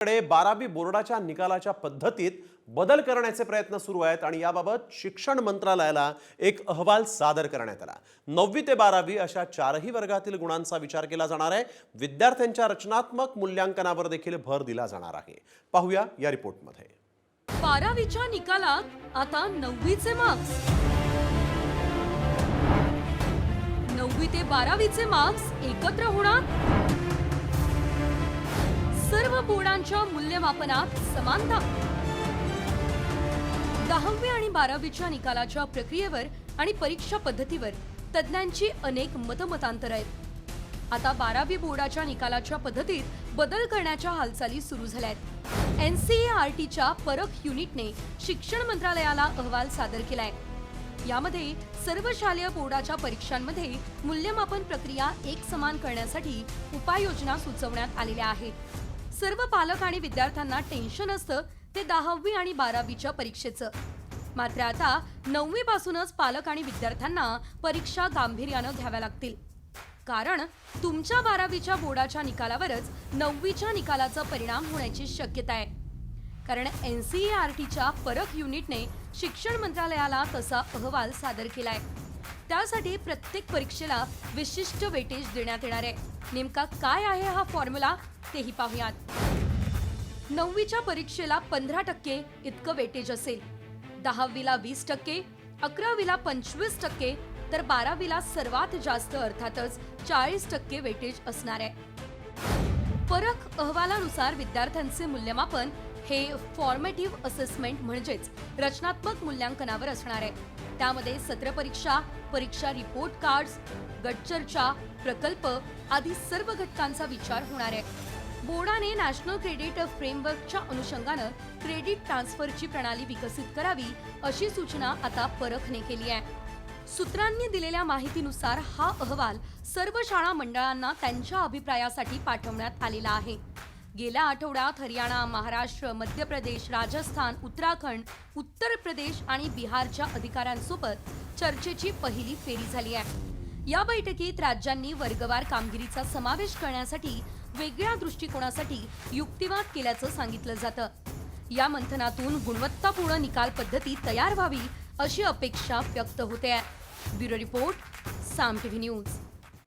कडे बारावी बोर्डाच्या निकालाच्या पद्धतीत बदल करण्याचे प्रयत्न सुरू आहेत आणि याबाबत शिक्षण मंत्रालयाला एक अहवाल सादर करण्यात आला. नववी ते बारावी अशा चारही वर्गातील गुणांचा विचार केला जाणार आहे. विद्यार्थ्यांच्या रचनात्मक मूल्यांकनावर देखील भर दिला जाणार आहे. पाहूया या रिपोर्टमध्ये. बारावीच्या निकालात आता नववीचे मार्क्स नववी ते बारावीचे मार्क्स एकत्र होणार. सर्व बोर्डांच्या मूल्यमापनात समानता. दहावी आणि बारावीच्या निकालाच्या प्रक्रियेवर आणि परीक्षा पद्धतीवर तज्ज्ञांची अनेक मतमतांतर आहेत. आता बारावी बोर्डाच्या निकालाच्या पद्धतीत बदल करण्याच्या हालचाली सुरू झाल्या आहेत. एन सी आर टीच्या परख युनिटने शिक्षण मंत्रालयाला अहवाल सादर केलाय यामध्ये सर्व शालेय बोर्डाच्या परीक्षांमध्ये मूल्यमापन प्रक्रिया एक समान करण्यासाठी उपाययोजना सुचवण्यात आलेल्या आहेत. सर्व पालक आणि विद्यार्थ्यांना टेन्शन असतं ते दहावी आणि बारावीच्या परीक्षेचं. मात्र आता नववी पासूनच पालक आणि विद्यार्थ्यांना परीक्षा गांभीर्यानं घ्याव्या लागतील. कारण तुमच्या बारावीच्या बोर्डाच्या निकालावरच नववीच्या निकालाचा परिणाम होण्याची शक्यता आहे. कारण एन सी आर टीच्या परख युनिटने शिक्षण मंत्रालयाला तसा अहवाल सादर केला आहे त्यासाठी प्रत्येक परीक्षेला विशिष्ट वेटेज देण्यात येणार आहे. नेमका काय आहे हा फॉर्म्युला तेही पाहूयात. नववीच्या परीक्षेला पंधरा टक्के इतकं वेटेज असेल. दहावीला वीस टक्के अकरावीला पंचवीस टक्के तर बारावीला सर्वात जास्त अर्थातच चाळीस टक्के वेटेज असणार आहे. परख अहवालानुसार विद्यार्थ्यांचे मूल्यमापन हे फॉर्मेटिव्ह असेसमेंट म्हणजेच रचनात्मक मूल्यांकनावर असणार आहे. त्यामध्ये सत्र परीक्षा परीक्षा रिपोर्ट कार्ड्स गटचर्चा प्रकल्प आदी सर्व घटकांचा विचार होणार आहे. बोर्डाने नॅशनल क्रेडिट फ्रेमवर्कच्या अनुषंगानं क्रेडिट ट्रान्सफरची प्रणाली विकसित करावी अशी सूचना आता परखने केली आहे. सूत्रांनी दिलेल्या माहितीनुसार हा अहवाल सर्व शाळा मंडळांना त्यांच्या अभिप्रायासाठी पाठवण्यात आलेला आहे. गेल्या आठवड्यात हरियाणा महाराष्ट्र मध्य प्रदेश राजस्थान उत्तराखंड उत्तर प्रदेश आणि बिहारच्या अधिकाऱ्यांसोबत चर्चेची पहिली फेरी झाली आहे. या बैठकीत राज्यांनी वर्गवार कामगिरीचा समावेश करण्यासाठी वेगळ्या दृष्टिकोनासाठी युक्तिवाद केल्याचं सांगितलं जातं. या मंथनातून गुणवत्तापूर्ण निकाल पद्धती तयार व्हावी अशी अपेक्षा व्यक्त होते bureau report Saam TV news.